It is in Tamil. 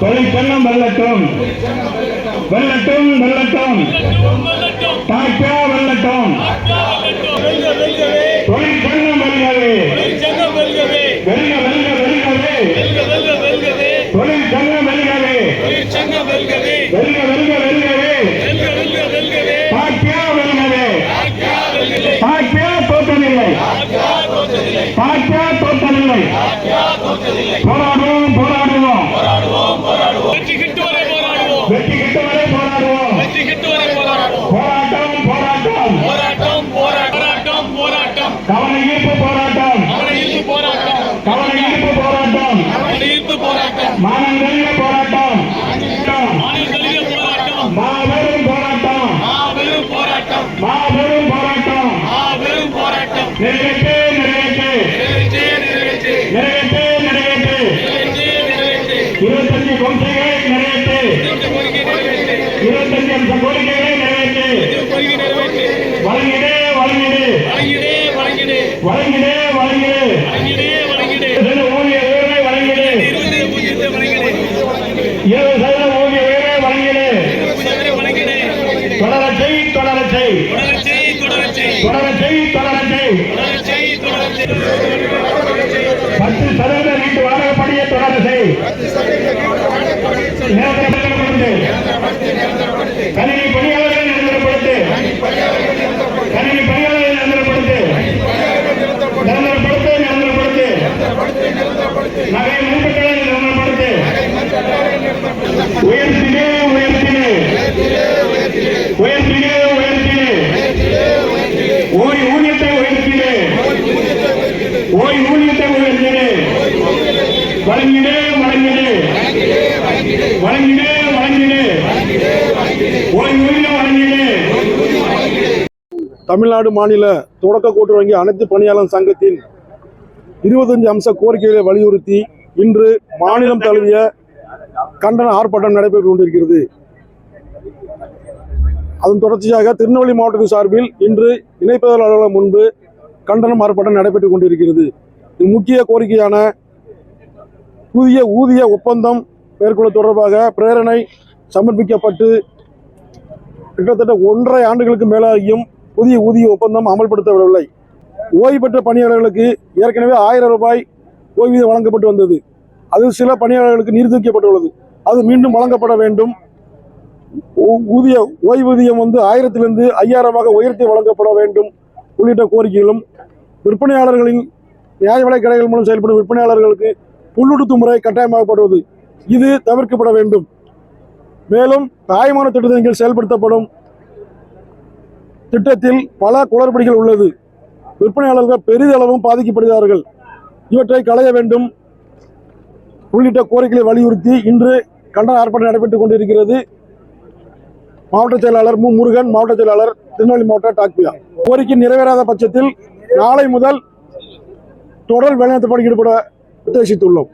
தொழிற்சங்கம் வெல்லட்டும். வெல்லட்டும் வெல்லட்டும். தாக்கா வெல்லட்டும். தொழிற்சங்கம் வெல்கவே. வெல்க வெல்க வெல்கவே. தொழிற்சங்கம் வெல்கவே. வெல்க வெல்க வெல்கவே. தாக்கா வெல்கவே. தாக்கா தோற்றமில்லை. தாக்கா தோற்றமில்லை. போராடுவோம் போராடுவோம். வெற்றி கிட்ட வரை போராடுவோம். வெற்றி கிட்டு வரை போராடுவோம். போராட்டம் போராட்டம். போராட்டம் போராட்டம். போராட்டம் கவன ஈர்ப்பு போராட்டம். அவனை ஈர்ப்பு போராட்டம். கவன ஈர்ப்பு போராட்டம். அவனை ஈர்ப்பு போராட்டம். மானங்கல்ல போராட்டம். மாநில போராட்டம். மாபெரும் போராட்டம். மாபெரும் போராட்டம். மாபெரும் போராட்டம். மாபெரும் போராட்டம். நிறைவேற்று. நிறைவேற்று நிறைவேற்றே. நிறைவேற்றே நிறைவேற்று. இருபத்தஞ்சு கொள்கைகளை நிறைவேற்றே. செய் தொடர செய் தொடர செய் தொடர செய் பத்து சதவீத வீட்டு வாடகை பணியை தொடர செய் ஓய் ஊதியத்தை உயர்த்தினே வழங்கிடு வழங்கிடு வழங்கிடு வழங்கிடு ஓய் ஊதியம் வழங்கிடு தமிழ்நாடு மாநில தொடக்க வங்கி அனைத்து பணியாளர் சங்கத்தின் இருபத்தஞ்சு அம்ச கோரிக்கைகளை வலியுறுத்தி இன்று மாநிலம் தழுவிய கண்டன ஆர்ப்பாட்டம் நடைபெற்று கொண்டிருக்கிறது. அதன் தொடர்ச்சியாக திருநெல்வேலி மாவட்டத்தின் சார்பில் இன்று இணைப்பதல் அலுவலகம் முன்பு கண்டனம் ஆர்ப்பாட்டம் நடைபெற்றுக் கொண்டிருக்கிறது. முக்கிய கோரிக்கையான புதிய ஊதிய ஒப்பந்தம் மேற்கொள்ள தொடர்பாக பிரேரணை சமர்ப்பிக்கப்பட்டு கிட்டத்தட்ட ஒன்றரை ஆண்டுகளுக்கு மேலாகியும் புதிய ஊதிய ஒப்பந்தம் அமல்படுத்தப்படவில்லை. ஓய்வு பெற்ற பணியாளர்களுக்கு ஏற்கனவே ஆயிரம் ரூபாய் ஓய்வூதியம் வழங்கப்பட்டு வந்தது. அது சில பணியாளர்களுக்கு நிறுத்திக்கப்பட்டுள்ளது அது மீண்டும் வழங்கப்பட வேண்டும். ஊதிய ஓய்வூதியம் வந்து ஆயிரத்திலிருந்து ஐயாயிரமாக உயர்த்தி வழங்கப்பட வேண்டும். உள்ளிட்ட கோரிக்கைகளும் விற்பனையாளர்களின் நியாய விலை கடைகள் மூலம் செயல்படும் விற்பனையாளர்களுக்கு புல்லுடுத்து முறை கட்டாயமாகப்படுவது இது தவிர்க்கப்பட வேண்டும். மேலும் தாய்மான திட்டத்தின் கீழ் செயல்படுத்தப்படும் திட்டத்தில் பல குளறுபடிகள் உள்ளது. விற்பனையாளர்கள் பெரிதளவும் பாதிக்கப்படுகிறார்கள். இவற்றை களைய வேண்டும். உள்ளிட்ட கோரிக்கைகளை வலியுறுத்தி இன்று கண்டன ஆர்ப்பாட்டம் நடைபெற்றுக் கொண்டிருக்கிறது. மாவட்ட செயலாளர் மு. முருகன் மாவட்ட செயலாளர் திருநெல்வேலி மாவட்ட டாக்பியா கோரிக்கை நிறைவேறாத பட்சத்தில் நாளை முதல் தொடர் வேலைநிறுத்த பணிக்கு ஈடுபட உத்தேசித்துள்ளோம்.